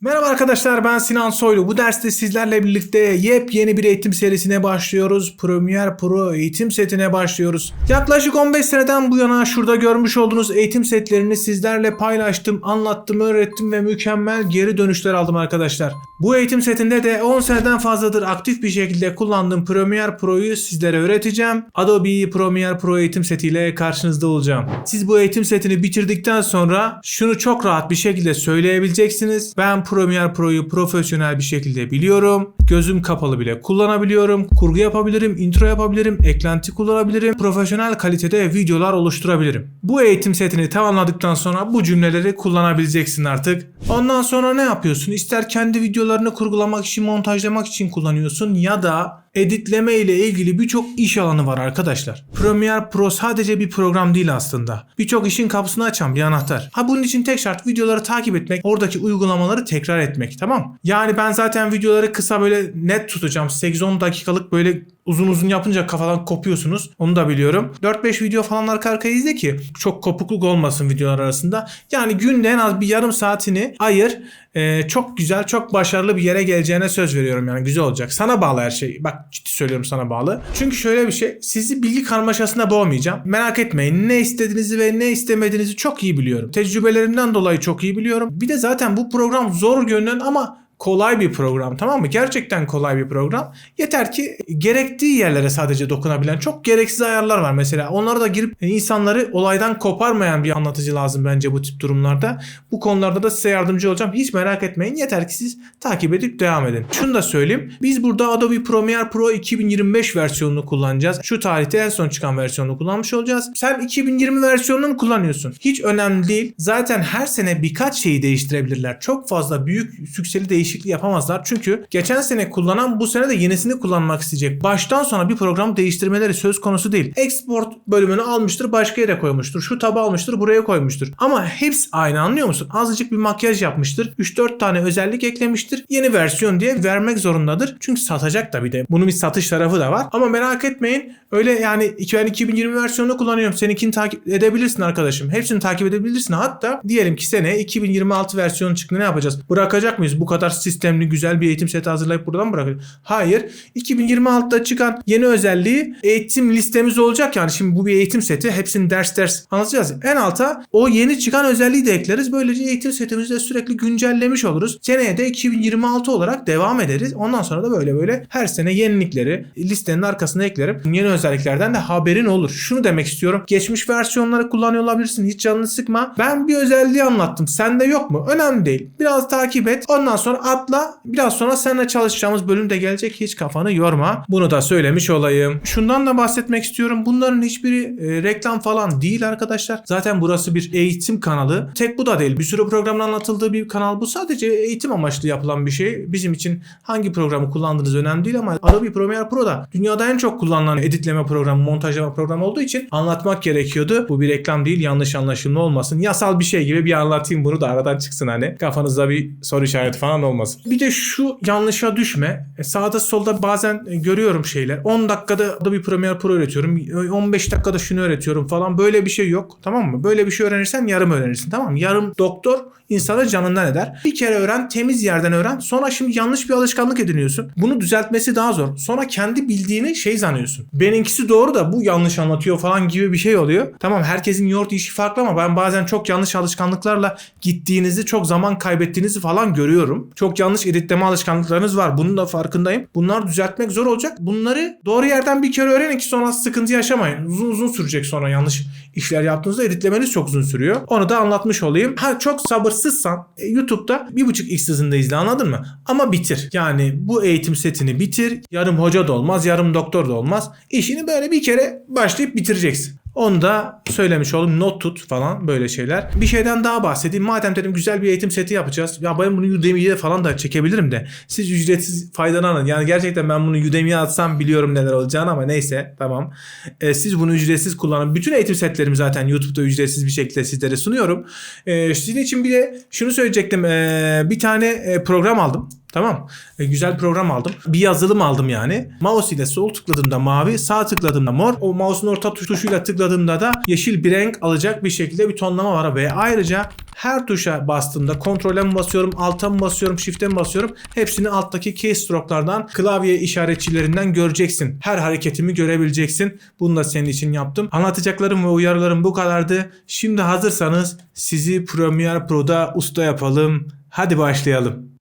Merhaba arkadaşlar ben Sinan Soylu. Bu derste sizlerle birlikte yepyeni bir eğitim serisine başlıyoruz. Premiere Pro eğitim setine başlıyoruz. Yaklaşık 15 seneden bu yana şurada görmüş olduğunuz eğitim setlerini sizlerle paylaştım, anlattım, öğrettim ve mükemmel geri dönüşler aldım arkadaşlar. Bu eğitim setinde de 10 seneden fazladır aktif bir şekilde kullandığım Premiere Pro'yu sizlere öğreteceğim. Adobe Premiere Pro eğitim setiyle karşınızda olacağım. Siz bu eğitim setini bitirdikten sonra şunu çok rahat bir şekilde söyleyebileceksiniz. Ben Premiere Pro'yu profesyonel bir şekilde biliyorum. Gözüm kapalı bile kullanabiliyorum. Kurgu yapabilirim, intro yapabilirim, eklenti kullanabilirim. Profesyonel kalitede videolar oluşturabilirim. Bu eğitim setini tamamladıktan sonra bu cümleleri kullanabileceksin artık. Ondan sonra ne yapıyorsun? İster kendi videolarını kurgulamak için, montajlamak için kullanıyorsun ya da editleme ile ilgili birçok iş alanı var arkadaşlar. Premiere Pro sadece bir program değil aslında. Birçok işin kapısını açan bir anahtar. Ha bunun için tek şart videoları takip etmek, oradaki uygulamaları tekrar etmek tamam Yani ben zaten videoları kısa böyle net tutacağım. 8-10 dakikalık böyle uzun uzun yapınca kafadan kopuyorsunuz. Onu da biliyorum. 4-5 video falan arka arkaya izle ki çok kopukluk olmasın videolar arasında. Yani günde en az bir yarım saatini ayır. Ee, çok güzel, çok başarılı bir yere geleceğine söz veriyorum yani güzel olacak. Sana bağlı her şey. Bak ciddi söylüyorum sana bağlı. Çünkü şöyle bir şey. Sizi bilgi karmaşasına boğmayacağım. Merak etmeyin. Ne istediğinizi ve ne istemediğinizi çok iyi biliyorum. Tecrübelerimden dolayı çok iyi biliyorum. Bir de zaten bu program zor görünen ama kolay bir program tamam mı? Gerçekten kolay bir program. Yeter ki gerektiği yerlere sadece dokunabilen çok gereksiz ayarlar var mesela. Onlara da girip insanları olaydan koparmayan bir anlatıcı lazım bence bu tip durumlarda. Bu konularda da size yardımcı olacağım. Hiç merak etmeyin. Yeter ki siz takip edip devam edin. Şunu da söyleyeyim. Biz burada Adobe Premiere Pro 2025 versiyonunu kullanacağız. Şu tarihte en son çıkan versiyonunu kullanmış olacağız. Sen 2020 versiyonunu mu kullanıyorsun? Hiç önemli değil. Zaten her sene birkaç şeyi değiştirebilirler. Çok fazla büyük sükseli değişiklik yapamazlar. Çünkü geçen sene kullanan bu sene de yenisini kullanmak isteyecek. Baştan sona bir program değiştirmeleri söz konusu değil. Export bölümünü almıştır başka yere koymuştur. Şu tabu almıştır buraya koymuştur. Ama hepsi aynı anlıyor musun? Azıcık bir makyaj yapmıştır. 3-4 tane özellik eklemiştir. Yeni versiyon diye vermek zorundadır. Çünkü satacak da bir de. Bunun bir satış tarafı da var. Ama merak etmeyin. Öyle yani ben 2020 versiyonunu kullanıyorum. Seninkini takip edebilirsin arkadaşım. Hepsini takip edebilirsin. Hatta diyelim ki sene 2026 versiyonu çıktı ne yapacağız? Bırakacak mıyız? Bu kadar sistemli güzel bir eğitim seti hazırlayıp buradan bırakacağız. Hayır. 2026'da çıkan yeni özelliği eğitim listemiz olacak yani. Şimdi bu bir eğitim seti. Hepsini ders ders anlatacağız. En alta o yeni çıkan özelliği de ekleriz. Böylece eğitim setimizi de sürekli güncellemiş oluruz. Seneye de 2026 olarak devam ederiz. Ondan sonra da böyle böyle her sene yenilikleri listenin arkasına eklerim. Yeni özelliklerden de haberin olur. Şunu demek istiyorum. Geçmiş versiyonları kullanıyor olabilirsin. Hiç canını sıkma. Ben bir özelliği anlattım. Sende yok mu? Önemli değil. Biraz takip et. Ondan sonra atla. Biraz sonra seninle çalışacağımız bölüm de gelecek. Hiç kafanı yorma. Bunu da söylemiş olayım. Şundan da bahsetmek istiyorum. Bunların hiçbiri e, reklam falan değil arkadaşlar. Zaten burası bir eğitim kanalı. Tek bu da değil. Bir sürü programın anlatıldığı bir kanal. Bu sadece eğitim amaçlı yapılan bir şey. Bizim için hangi programı kullandığınız önemli değil ama Adobe Premiere Pro da dünyada en çok kullanılan editleme programı, montajlama programı olduğu için anlatmak gerekiyordu. Bu bir reklam değil. Yanlış anlaşılma olmasın. Yasal bir şey gibi bir anlatayım bunu da aradan çıksın hani. Kafanızda bir soru işareti falan olmasın. Bir de şu yanlışa düşme. E, sağda solda bazen görüyorum şeyler. 10 dakikada Adobe Premiere Pro öğretiyorum. 15 dakikada şunu öğretiyorum falan. Böyle bir şey yok. Tamam mı? Böyle bir şey öğrenirsen yarım öğrenirsin. Tamam mı? Yarım doktor insanı canından eder. Bir kere öğren, temiz yerden öğren. Sonra şimdi yanlış bir alışkanlık ediniyorsun. Bunu düzeltmesi daha zor. Sonra kendi bildiğini şey sanıyorsun. Benimkisi doğru da bu yanlış anlatıyor falan gibi bir şey oluyor. Tamam herkesin yoğurt işi farklı ama ben bazen çok yanlış alışkanlıklarla gittiğinizi, çok zaman kaybettiğinizi falan görüyorum. Çok yanlış editleme alışkanlıklarınız var. Bunun da farkındayım. Bunlar düzeltmek zor olacak. Bunları doğru yerden bir kere öğrenin ki sonra sıkıntı yaşamayın. Uzun uzun sürecek sonra yanlış işler yaptığınızda editlemeniz çok uzun sürüyor. Onu da anlatmış olayım. Ha çok sabırsızsan e, YouTube'da bir buçuk x hızında izle anladın mı? Ama bitir. Yani bu eğitim setini bitir. Yarım hoca da olmaz, yarım doktor da olmaz. İşini böyle bir kere başlayıp bitireceksin. Onu da söylemiş oldum. Not tut falan böyle şeyler. Bir şeyden daha bahsedeyim. Madem dedim güzel bir eğitim seti yapacağız. Ya ben bunu Udemy'ye falan da çekebilirim de. Siz ücretsiz faydalanın. Yani gerçekten ben bunu Udemy'ye atsam biliyorum neler olacağını ama neyse tamam. Ee, siz bunu ücretsiz kullanın. Bütün eğitim setlerimi zaten YouTube'da ücretsiz bir şekilde sizlere sunuyorum. Ee, sizin için bir de şunu söyleyecektim. Ee, bir tane e, program aldım. Tamam. E, güzel program aldım. Bir yazılım aldım yani. Mouse ile sol tıkladığımda mavi, sağ tıkladığımda mor. O mouse'un orta tuş tuşuyla tıkladığımda da yeşil bir renk alacak bir şekilde bir tonlama var. Ve ayrıca her tuşa bastığımda kontrole mi basıyorum, alta mı basıyorum, shift'e mi basıyorum hepsini alttaki keystroke'lardan klavye işaretçilerinden göreceksin. Her hareketimi görebileceksin. Bunu da senin için yaptım. Anlatacaklarım ve uyarılarım bu kadardı. Şimdi hazırsanız sizi Premiere Pro'da usta yapalım. Hadi başlayalım.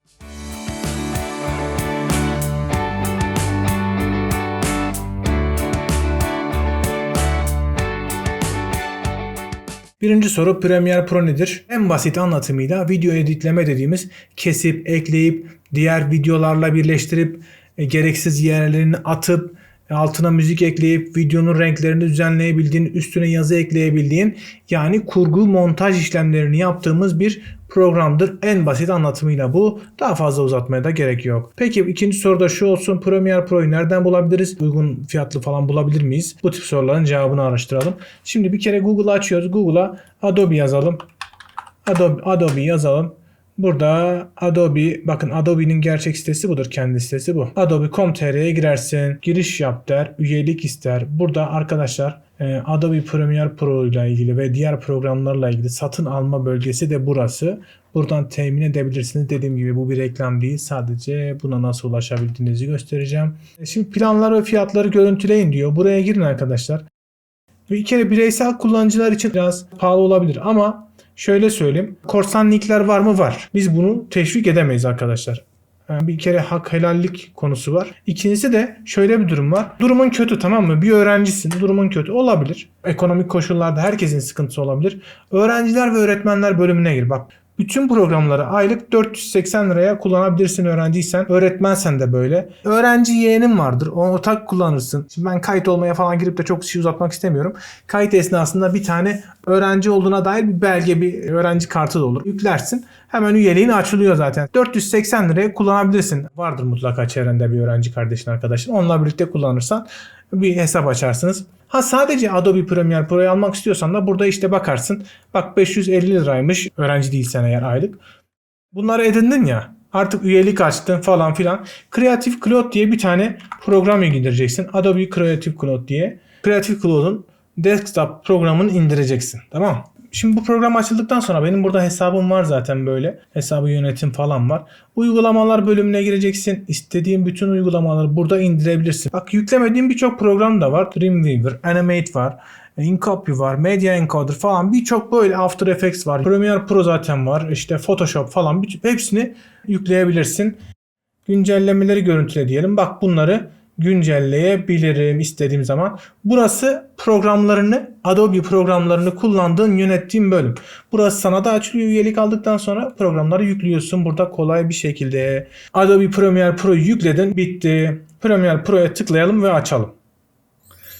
Birinci soru Premiere Pro nedir? En basit anlatımıyla video editleme dediğimiz kesip, ekleyip, diğer videolarla birleştirip, e, gereksiz yerlerini atıp, altına müzik ekleyip, videonun renklerini düzenleyebildiğin, üstüne yazı ekleyebildiğin, yani kurgu montaj işlemlerini yaptığımız bir programdır. En basit anlatımıyla bu. Daha fazla uzatmaya da gerek yok. Peki ikinci soruda şu olsun. Premiere Pro'yu nereden bulabiliriz? Uygun fiyatlı falan bulabilir miyiz? Bu tip soruların cevabını araştıralım. Şimdi bir kere Google açıyoruz. Google'a Adobe yazalım. Adobe, Adobe yazalım. Burada Adobe, bakın Adobe'nin gerçek sitesi budur. Kendi sitesi bu. Adobe.com.tr'ye girersin. Giriş yap der. Üyelik ister. Burada arkadaşlar e, Adobe Premiere Pro ile ilgili ve diğer programlarla ilgili satın alma bölgesi de burası. Buradan temin edebilirsiniz. Dediğim gibi bu bir reklam değil. Sadece buna nasıl ulaşabildiğinizi göstereceğim. E, Şimdi planlar ve fiyatları görüntüleyin diyor. Buraya girin arkadaşlar. Bir kere bireysel kullanıcılar için biraz pahalı olabilir ama şöyle söyleyeyim. Korsan linkler var mı? Var. Biz bunu teşvik edemeyiz arkadaşlar. Yani bir kere hak helallik konusu var. İkincisi de şöyle bir durum var. Durumun kötü tamam mı? Bir öğrencisin. Durumun kötü olabilir. Ekonomik koşullarda herkesin sıkıntısı olabilir. Öğrenciler ve öğretmenler bölümüne gir. Bak bütün programları aylık 480 liraya kullanabilirsin öğrenciysen. Öğretmensen de böyle. Öğrenci yeğenin vardır. Onu ortak kullanırsın. Şimdi ben kayıt olmaya falan girip de çok şey uzatmak istemiyorum. Kayıt esnasında bir tane öğrenci olduğuna dair bir belge, bir öğrenci kartı da olur. Yüklersin. Hemen üyeliğin açılıyor zaten. 480 liraya kullanabilirsin. Vardır mutlaka çevrende bir öğrenci kardeşin arkadaşın. Onunla birlikte kullanırsan bir hesap açarsınız. Ha sadece Adobe Premiere Pro'yu almak istiyorsan da burada işte bakarsın. Bak 550 liraymış öğrenci değilsen eğer aylık. Bunları edindin ya artık üyelik açtın falan filan. Creative Cloud diye bir tane program indireceksin. Adobe Creative Cloud diye. Creative Cloud'un desktop programını indireceksin. Tamam? Şimdi bu program açıldıktan sonra benim burada hesabım var zaten böyle. Hesabı yönetim falan var. Uygulamalar bölümüne gireceksin. İstediğin bütün uygulamaları burada indirebilirsin. Bak yüklemediğim birçok program da var. Dreamweaver, Animate var. InCopy var, Media Encoder falan birçok böyle After Effects var. Premiere Pro zaten var. İşte Photoshop falan hepsini yükleyebilirsin. Güncellemeleri görüntüle diyelim. Bak bunları güncelleyebilirim istediğim zaman. Burası programlarını, Adobe programlarını kullandığın, yönettiğin bölüm. Burası sana da açılıyor üyelik aldıktan sonra programları yüklüyorsun burada kolay bir şekilde. Adobe Premiere Pro'yu yükledin, bitti. Premiere Pro'ya tıklayalım ve açalım.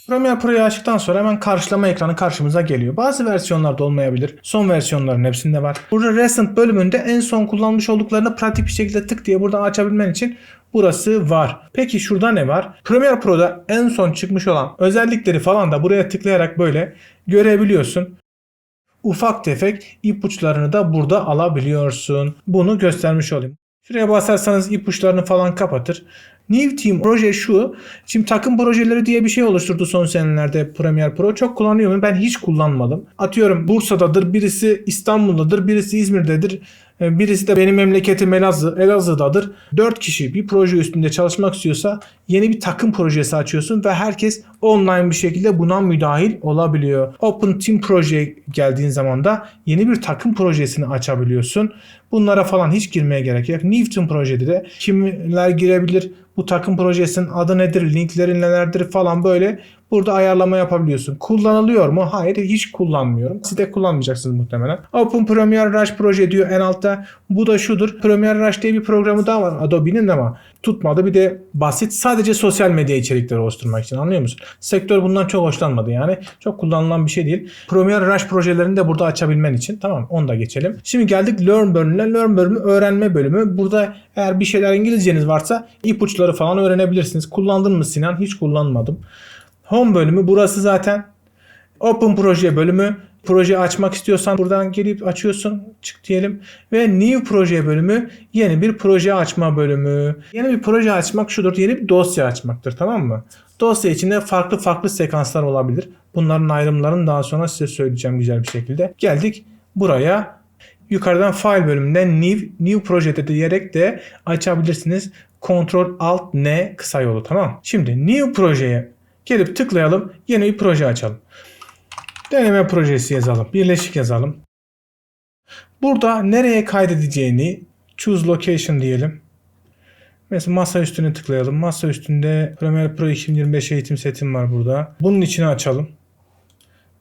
Premiere Pro'yu açtıktan sonra hemen karşılama ekranı karşımıza geliyor. Bazı versiyonlarda olmayabilir. Son versiyonların hepsinde var. Burada Recent bölümünde en son kullanmış olduklarını pratik bir şekilde tık diye buradan açabilmen için burası var. Peki şurada ne var? Premiere Pro'da en son çıkmış olan özellikleri falan da buraya tıklayarak böyle görebiliyorsun. Ufak tefek ipuçlarını da burada alabiliyorsun. Bunu göstermiş olayım. Şuraya basarsanız ipuçlarını falan kapatır. New Team proje şu. Şimdi takım projeleri diye bir şey oluşturdu son senelerde Premiere Pro. Çok kullanıyorum. Ben hiç kullanmadım. Atıyorum Bursa'dadır, birisi İstanbul'dadır, birisi İzmir'dedir. e, Birisi de benim memleketim Elazığ, Elazığ'dadır. 4 kişi bir proje üstünde çalışmak istiyorsa yeni bir takım projesi açıyorsun ve herkes online bir şekilde buna müdahil olabiliyor. Open Team proje geldiğin zaman da yeni bir takım projesini açabiliyorsun. Bunlara falan hiç girmeye gerek yok. Newton projede de kimler girebilir? Bu takım projesinin adı nedir? Linkleri nelerdir falan böyle burada ayarlama yapabiliyorsun. Kullanılıyor mu? Hayır hiç kullanmıyorum. Siz de kullanmayacaksınız muhtemelen. Open Premiere Rush proje diyor en altta. Bu da şudur. Premiere Rush diye bir programı daha var Adobe'nin ama tutmadı. Bir de basit sadece sosyal medya içerikleri oluşturmak için anlıyor musun? Sektör bundan çok hoşlanmadı yani. Çok kullanılan bir şey değil. Premiere Rush projelerini de burada açabilmen için. Tamam onu da geçelim. Şimdi geldik Learn bölümüne. Learn bölümü öğrenme bölümü. Burada eğer bir şeyler İngilizceniz varsa ipuçları falan öğrenebilirsiniz. Kullandın mı Sinan? Hiç kullanmadım. Home bölümü burası zaten Open proje bölümü proje açmak istiyorsan buradan gelip açıyorsun. Çık diyelim. Ve new proje bölümü yeni bir proje açma bölümü. Yeni bir proje açmak şudur. Yeni bir dosya açmaktır. Tamam mı? Dosya içinde farklı farklı sekanslar olabilir. Bunların ayrımlarını daha sonra size söyleyeceğim güzel bir şekilde. Geldik buraya. Yukarıdan file bölümünden new, new project diyerek de açabilirsiniz. Ctrl Alt N kısa yolu tamam. Şimdi new projeye gelip tıklayalım. Yeni bir proje açalım. Deneme projesi yazalım. Birleşik yazalım. Burada nereye kaydedeceğini choose location diyelim. Mesela masa üstüne tıklayalım. Masa üstünde Premiere Pro 2025 eğitim setim var burada. Bunun içine açalım.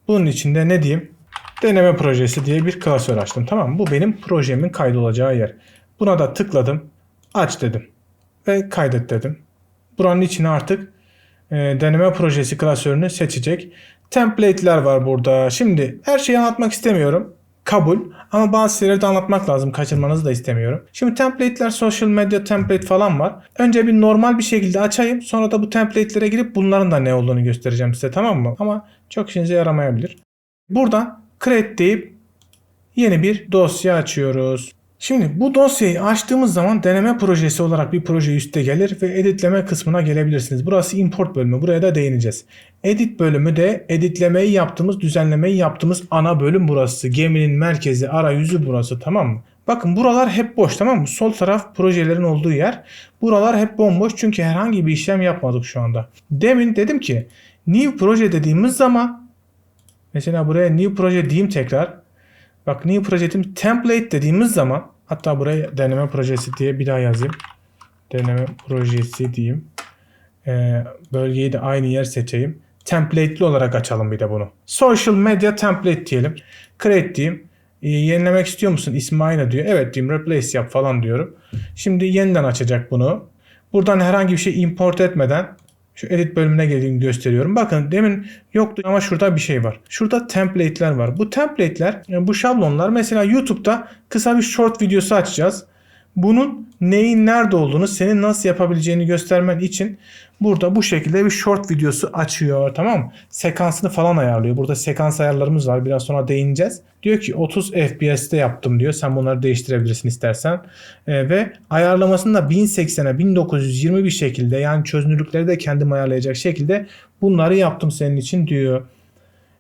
Bunun içinde ne diyeyim? Deneme projesi diye bir klasör açtım. Tamam mı? Bu benim projemin kaydolacağı yer. Buna da tıkladım. Aç dedim. Ve kaydet dedim. Buranın içine artık e, deneme projesi klasörünü seçecek. Template'ler var burada. Şimdi her şeyi anlatmak istemiyorum. Kabul. Ama bazı şeyleri de anlatmak lazım. Kaçırmanızı da istemiyorum. Şimdi template'ler, social media template falan var. Önce bir normal bir şekilde açayım. Sonra da bu template'lere girip bunların da ne olduğunu göstereceğim size tamam mı? Ama çok işinize yaramayabilir. Buradan create deyip yeni bir dosya açıyoruz. Şimdi bu dosyayı açtığımız zaman deneme projesi olarak bir proje üstte gelir ve editleme kısmına gelebilirsiniz. Burası import bölümü. Buraya da değineceğiz. Edit bölümü de editlemeyi yaptığımız, düzenlemeyi yaptığımız ana bölüm burası. Geminin merkezi, arayüzü burası tamam mı? Bakın buralar hep boş tamam mı? Sol taraf projelerin olduğu yer. Buralar hep bomboş çünkü herhangi bir işlem yapmadık şu anda. Demin dedim ki new proje dediğimiz zaman mesela buraya new proje diyeyim tekrar. Bak new projetim template dediğimiz zaman hatta buraya deneme projesi diye bir daha yazayım. Deneme projesi diyeyim. Ee, bölgeyi de aynı yer seçeyim. Template'li olarak açalım bir de bunu. Social media template diyelim. Create diyeyim. Ee, yenilemek istiyor musun? İsmi aynı diyor. Evet diyeyim. Replace yap falan diyorum. Şimdi yeniden açacak bunu. Buradan herhangi bir şey import etmeden şu edit bölümüne geldiğini gösteriyorum. Bakın demin yoktu ama şurada bir şey var. Şurada template'ler var. Bu template'ler, yani bu şablonlar mesela YouTube'da kısa bir short videosu açacağız. Bunun neyin nerede olduğunu, senin nasıl yapabileceğini göstermen için burada bu şekilde bir short videosu açıyor. Tamam mı? Sekansını falan ayarlıyor. Burada sekans ayarlarımız var. Biraz sonra değineceğiz. Diyor ki 30 FPS'te yaptım diyor. Sen bunları değiştirebilirsin istersen. Ee, ve ayarlamasını da 1080'e 1920 bir şekilde yani çözünürlükleri de kendim ayarlayacak şekilde bunları yaptım senin için diyor.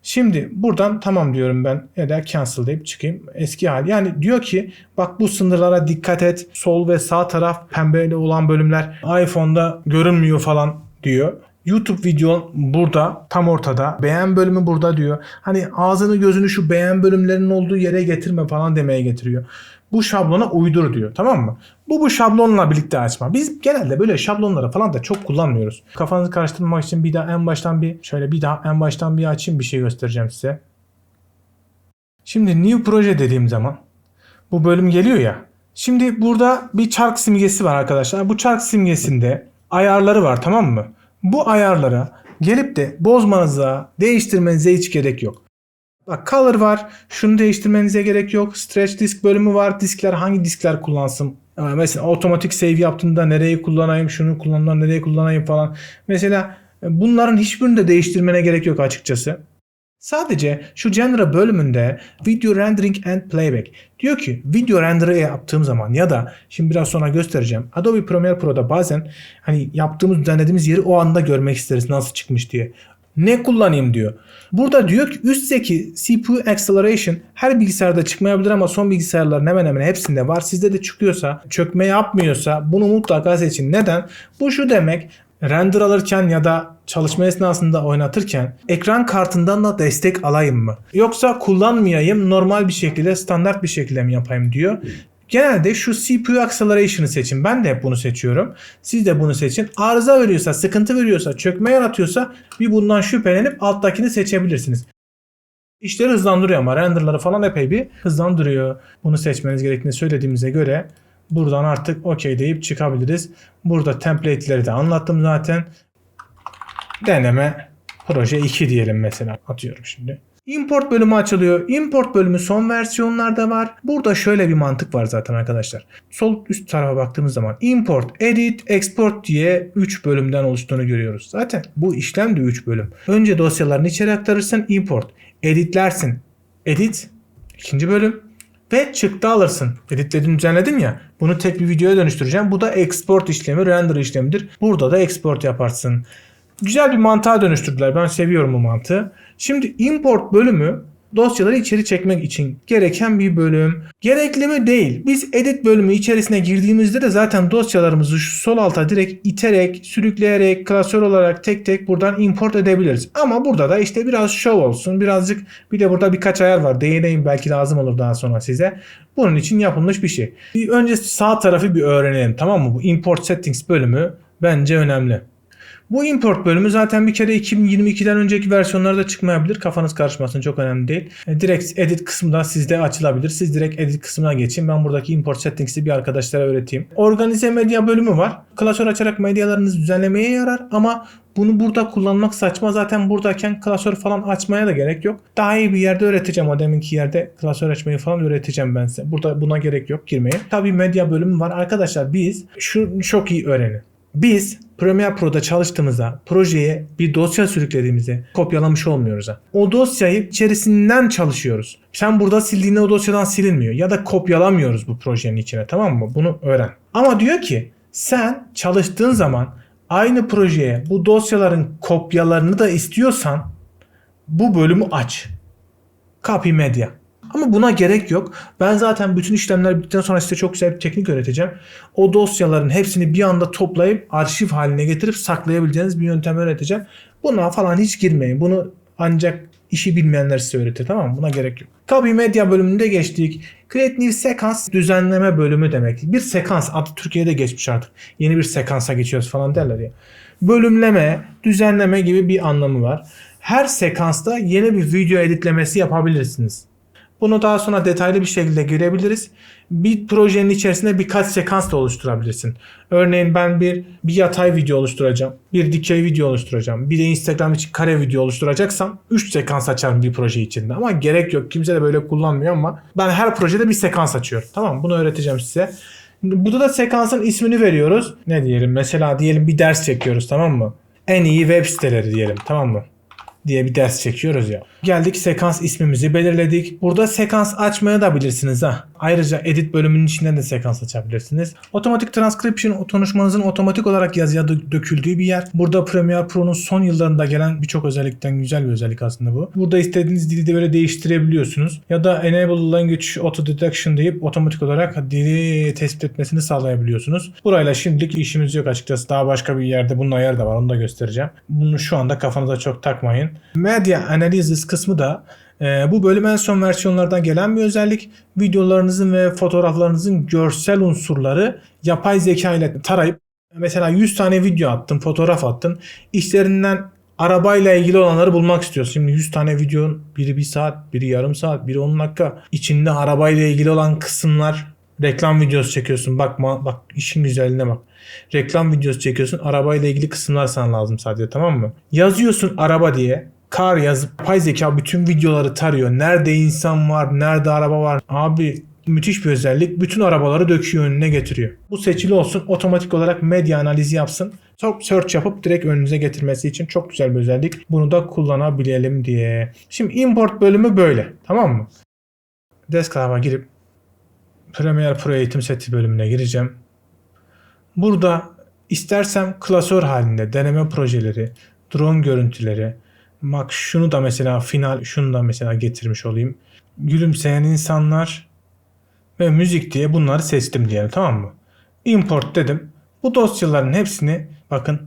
Şimdi buradan tamam diyorum ben ya da cancel deyip çıkayım eski hal. Yani diyor ki bak bu sınırlara dikkat et. Sol ve sağ taraf pembeyle olan bölümler iPhone'da görünmüyor falan diyor. YouTube videon burada tam ortada. Beğen bölümü burada diyor. Hani ağzını gözünü şu beğen bölümlerinin olduğu yere getirme falan demeye getiriyor. Bu şablona uydur diyor. Tamam mı? Bu bu şablonla birlikte açma. Biz genelde böyle şablonları falan da çok kullanmıyoruz. Kafanızı karıştırmamak için bir daha en baştan bir şöyle bir daha en baştan bir açayım bir şey göstereceğim size. Şimdi new proje dediğim zaman bu bölüm geliyor ya. Şimdi burada bir çark simgesi var arkadaşlar. Bu çark simgesinde ayarları var tamam mı? Bu ayarlara gelip de bozmanıza, değiştirmenize hiç gerek yok. Bak color var. Şunu değiştirmenize gerek yok. Stretch disk bölümü var. Diskler hangi diskler kullansın? Ee, Mesela otomatik save yaptığımda nereyi kullanayım, şunu kullanımda nereye kullanayım falan. Mesela e, bunların hiçbirini de değiştirmene gerek yok açıkçası. Sadece şu genre bölümünde video rendering and playback diyor ki video render'ı yaptığım zaman ya da şimdi biraz sonra göstereceğim. Adobe Premiere Pro'da bazen hani yaptığımız düzenlediğimiz yeri o anda görmek isteriz nasıl çıkmış diye. Ne kullanayım diyor. Burada diyor ki üstteki CPU acceleration her bilgisayarda çıkmayabilir ama son bilgisayarların hemen hemen hepsinde var. Sizde de çıkıyorsa, çökme yapmıyorsa bunu mutlaka seçin. Neden? Bu şu demek render alırken ya da çalışma esnasında oynatırken ekran kartından da destek alayım mı? Yoksa kullanmayayım normal bir şekilde standart bir şekilde mi yapayım diyor. Genelde şu CPU acceleration'ı seçin. Ben de hep bunu seçiyorum. Siz de bunu seçin. Arıza veriyorsa, sıkıntı veriyorsa, çökme yaratıyorsa bir bundan şüphelenip alttakini seçebilirsiniz. İşleri hızlandırıyor ama renderları falan epey bir hızlandırıyor. Bunu seçmeniz gerektiğini söylediğimize göre buradan artık okey deyip çıkabiliriz. Burada template'leri de anlattım zaten. Deneme proje 2 diyelim mesela. Atıyorum şimdi. Import bölümü açılıyor. Import bölümü son versiyonlarda var. Burada şöyle bir mantık var zaten arkadaşlar. Sol üst tarafa baktığımız zaman import, edit, export diye 3 bölümden oluştuğunu görüyoruz. Zaten bu işlem de 3 bölüm. Önce dosyalarını içeri aktarırsın import, editlersin, edit, ikinci bölüm ve çıktı alırsın. Editledin düzenledin ya. Bunu tek bir videoya dönüştüreceğim. Bu da export işlemi, render işlemidir. Burada da export yaparsın. Güzel bir mantığa dönüştürdüler. Ben seviyorum bu mantığı. Şimdi import bölümü dosyaları içeri çekmek için gereken bir bölüm. Gerekli mi? Değil. Biz edit bölümü içerisine girdiğimizde de zaten dosyalarımızı şu sol alta direkt iterek, sürükleyerek, klasör olarak tek tek buradan import edebiliriz. Ama burada da işte biraz show olsun. Birazcık bir de burada birkaç ayar var. Değineyim belki lazım olur daha sonra size. Bunun için yapılmış bir şey. Önce sağ tarafı bir öğrenelim tamam mı? Bu import settings bölümü bence önemli. Bu import bölümü zaten bir kere 2022'den önceki versiyonlarda çıkmayabilir. Kafanız karışmasın çok önemli değil. E, Direkt edit kısmı da sizde açılabilir. Siz direkt edit kısmına geçin. Ben buradaki import settings'i bir arkadaşlara öğreteyim. Organize medya bölümü var. Klasör açarak medyalarınızı düzenlemeye yarar ama bunu burada kullanmak saçma. Zaten buradayken klasör falan açmaya da gerek yok. Daha iyi bir yerde öğreteceğim. O deminki yerde klasör açmayı falan öğreteceğim ben size. Burada buna gerek yok girmeye. Tabii medya bölümü var. Arkadaşlar biz şu çok iyi öğrenin. Biz Premiere Pro'da çalıştığımızda projeye bir dosya sürüklediğimizde kopyalamış olmuyoruz. O dosyayı içerisinden çalışıyoruz. Sen burada sildiğinde o dosyadan silinmiyor. Ya da kopyalamıyoruz bu projenin içine tamam mı? Bunu öğren. Ama diyor ki sen çalıştığın zaman aynı projeye bu dosyaların kopyalarını da istiyorsan bu bölümü aç. Copy Media. Ama buna gerek yok. Ben zaten bütün işlemler bittikten sonra size çok güzel bir teknik öğreteceğim. O dosyaların hepsini bir anda toplayıp arşiv haline getirip saklayabileceğiniz bir yöntem öğreteceğim. Buna falan hiç girmeyin. Bunu ancak işi bilmeyenler size öğretir tamam mı? Buna gerek yok. Tabii medya bölümünde geçtik. Create New Sekans düzenleme bölümü demek. Bir sekans adı Türkiye'de geçmiş artık. Yeni bir sekansa geçiyoruz falan derler ya. Bölümleme, düzenleme gibi bir anlamı var. Her sekansta yeni bir video editlemesi yapabilirsiniz. Bunu daha sonra detaylı bir şekilde görebiliriz. Bir projenin içerisinde birkaç sekans da oluşturabilirsin. Örneğin ben bir bir yatay video oluşturacağım. Bir dikey video oluşturacağım. Bir de Instagram için kare video oluşturacaksam 3 sekans açarım bir proje içinde. Ama gerek yok. Kimse de böyle kullanmıyor ama ben her projede bir sekans açıyorum. Tamam? Bunu öğreteceğim size. Burada da sekansın ismini veriyoruz. Ne diyelim? Mesela diyelim bir ders çekiyoruz tamam mı? En iyi web siteleri diyelim tamam mı? Diye bir ders çekiyoruz ya. Geldik sekans ismimizi belirledik. Burada sekans açmaya da bilirsiniz ha. Ayrıca edit bölümünün içinden de sekans açabilirsiniz. Otomatik transcription konuşmanızın otomatik olarak yazıya dö- döküldüğü bir yer. Burada Premiere Pro'nun son yıllarında gelen birçok özellikten güzel bir özellik aslında bu. Burada istediğiniz dili de böyle değiştirebiliyorsunuz. Ya da Enable Language Auto Detection deyip otomatik olarak dili tespit etmesini sağlayabiliyorsunuz. Burayla şimdilik işimiz yok açıkçası. Daha başka bir yerde bunun ayarı da var. Onu da göstereceğim. Bunu şu anda kafanıza çok takmayın. Media Analysis kısmı da e, bu bölüm en son versiyonlardan gelen bir özellik. Videolarınızın ve fotoğraflarınızın görsel unsurları yapay zeka ile tarayıp mesela 100 tane video attın, fotoğraf attın. İşlerinden arabayla ilgili olanları bulmak istiyorsun. Şimdi 100 tane videonun biri bir saat, biri yarım saat, biri 10 dakika. İçinde arabayla ilgili olan kısımlar reklam videosu çekiyorsun. Bakma bak işin güzelliğine bak. Reklam videosu çekiyorsun. Arabayla ilgili kısımlar sana lazım sadece tamam mı? Yazıyorsun araba diye. Kar yazıp yapay zeka bütün videoları tarıyor. Nerede insan var, nerede araba var. Abi müthiş bir özellik. Bütün arabaları döküyor önüne getiriyor. Bu seçili olsun. Otomatik olarak medya analizi yapsın. Çok search yapıp direkt önünüze getirmesi için çok güzel bir özellik. Bunu da kullanabilelim diye. Şimdi import bölümü böyle. Tamam mı? Desktop'a girip Premiere Pro eğitim seti bölümüne gireceğim. Burada istersem klasör halinde deneme projeleri, drone görüntüleri, bak şunu da mesela final şunu da mesela getirmiş olayım. Gülümseyen insanlar ve müzik diye bunları seçtim diyelim tamam mı? Import dedim. Bu dosyaların hepsini bakın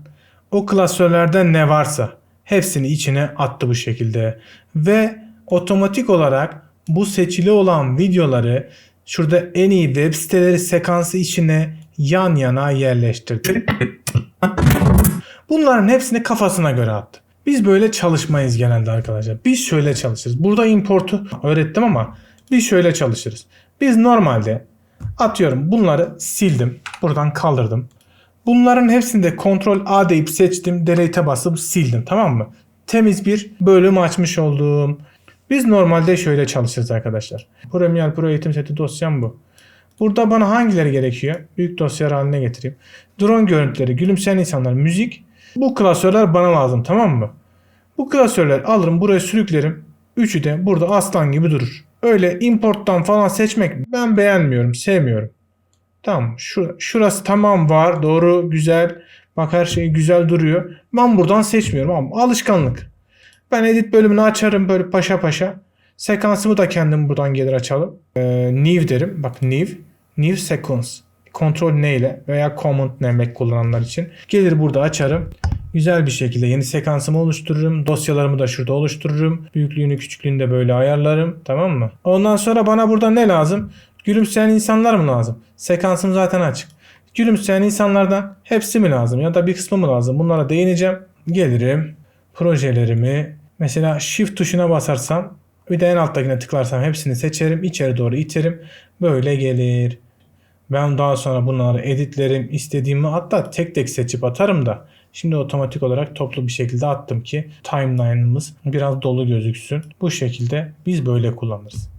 o klasörlerden ne varsa hepsini içine attı bu şekilde. Ve otomatik olarak bu seçili olan videoları şurada en iyi web siteleri sekansı içine yan yana yerleştirdi. Bunların hepsini kafasına göre attı. Biz böyle çalışmayız genelde arkadaşlar. Biz şöyle çalışırız. Burada importu öğrettim ama biz şöyle çalışırız. Biz normalde atıyorum bunları sildim. Buradan kaldırdım. Bunların hepsini de Ctrl A deyip seçtim. Delete'e basıp sildim tamam mı? Temiz bir bölüm açmış oldum. Biz normalde şöyle çalışırız arkadaşlar. Premiere Pro eğitim seti dosyam bu. Burada bana hangileri gerekiyor? Büyük dosyalar haline getireyim. Drone görüntüleri, gülümseyen insanlar, müzik. Bu klasörler bana lazım tamam mı? Bu klasörleri alırım buraya sürüklerim. Üçü de burada aslan gibi durur. Öyle importtan falan seçmek ben beğenmiyorum, sevmiyorum. Tamam. Şu, şurası tamam var. Doğru, güzel. Bak her şey güzel duruyor. Ben buradan seçmiyorum ama alışkanlık. Ben edit bölümünü açarım böyle paşa paşa. Sekansımı da kendim buradan gelir açalım. Ee, new derim. Bak new. New sequence. Kontrol ne ile veya command Mac kullananlar için. Gelir burada açarım. Güzel bir şekilde yeni sekansımı oluştururum. Dosyalarımı da şurada oluştururum. Büyüklüğünü küçüklüğünü de böyle ayarlarım. Tamam mı? Ondan sonra bana burada ne lazım? Gülümseyen insanlar mı lazım? Sekansım zaten açık. Gülümseyen insanlardan hepsi mi lazım ya da bir kısmı mı lazım? Bunlara değineceğim. Gelirim. Projelerimi mesela shift tuşuna basarsam bir de en alttakine tıklarsam hepsini seçerim. içeri doğru iterim. Böyle gelir. Ben daha sonra bunları editlerim. istediğimi hatta tek tek seçip atarım da. Şimdi otomatik olarak toplu bir şekilde attım ki timeline'ımız biraz dolu gözüksün. Bu şekilde biz böyle kullanırız.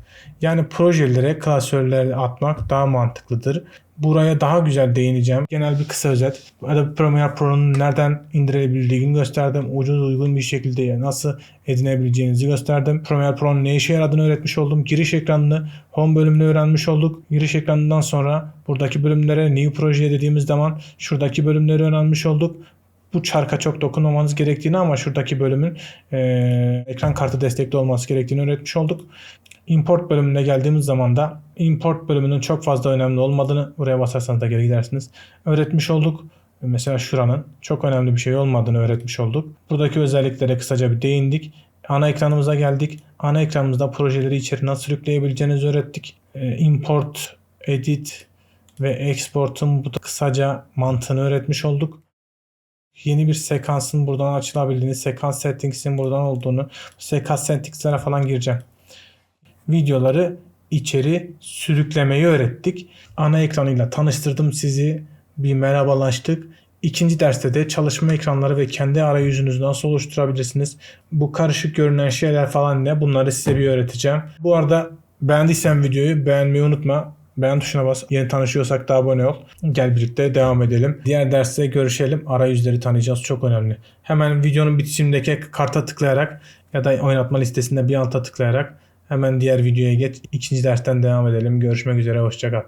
Yani projelere klasörleri atmak daha mantıklıdır. Buraya daha güzel değineceğim. Genel bir kısa özet. Adobe Premiere Pro'nun nereden indirebildiğini gösterdim. Ucuz uygun bir şekilde nasıl edinebileceğinizi gösterdim. Premiere Pro'nun ne işe yaradığını öğretmiş oldum. Giriş ekranını, home bölümünü öğrenmiş olduk. Giriş ekranından sonra buradaki bölümlere new proje dediğimiz zaman şuradaki bölümleri öğrenmiş olduk bu çarka çok dokunmamanız gerektiğini ama şuradaki bölümün e, ekran kartı destekli olması gerektiğini öğretmiş olduk. Import bölümüne geldiğimiz zaman da import bölümünün çok fazla önemli olmadığını buraya basarsanız da geri gidersiniz. Öğretmiş olduk. Mesela şuranın çok önemli bir şey olmadığını öğretmiş olduk. Buradaki özelliklere kısaca bir değindik. Ana ekranımıza geldik. Ana ekranımızda projeleri içeri nasıl yükleyebileceğinizi öğrettik. E, import, edit ve export'un bu da kısaca mantığını öğretmiş olduk yeni bir sekansın buradan açılabildiğini, sekans settings'in buradan olduğunu, sekans settings'lere falan gireceğim. Videoları içeri sürüklemeyi öğrettik. Ana ekranıyla tanıştırdım sizi. Bir merhabalaştık. İkinci derste de çalışma ekranları ve kendi arayüzünüzü nasıl oluşturabilirsiniz? Bu karışık görünen şeyler falan ne? Bunları size bir öğreteceğim. Bu arada beğendiysen videoyu beğenmeyi unutma. Beğen tuşuna bas. Yeni tanışıyorsak da abone ol. Gel birlikte devam edelim. Diğer derste görüşelim. Arayüzleri tanıyacağız. Çok önemli. Hemen videonun bitişimindeki karta tıklayarak ya da oynatma listesinde bir alta tıklayarak Hemen diğer videoya geç. İkinci dersten devam edelim. Görüşmek üzere. Hoşçakal.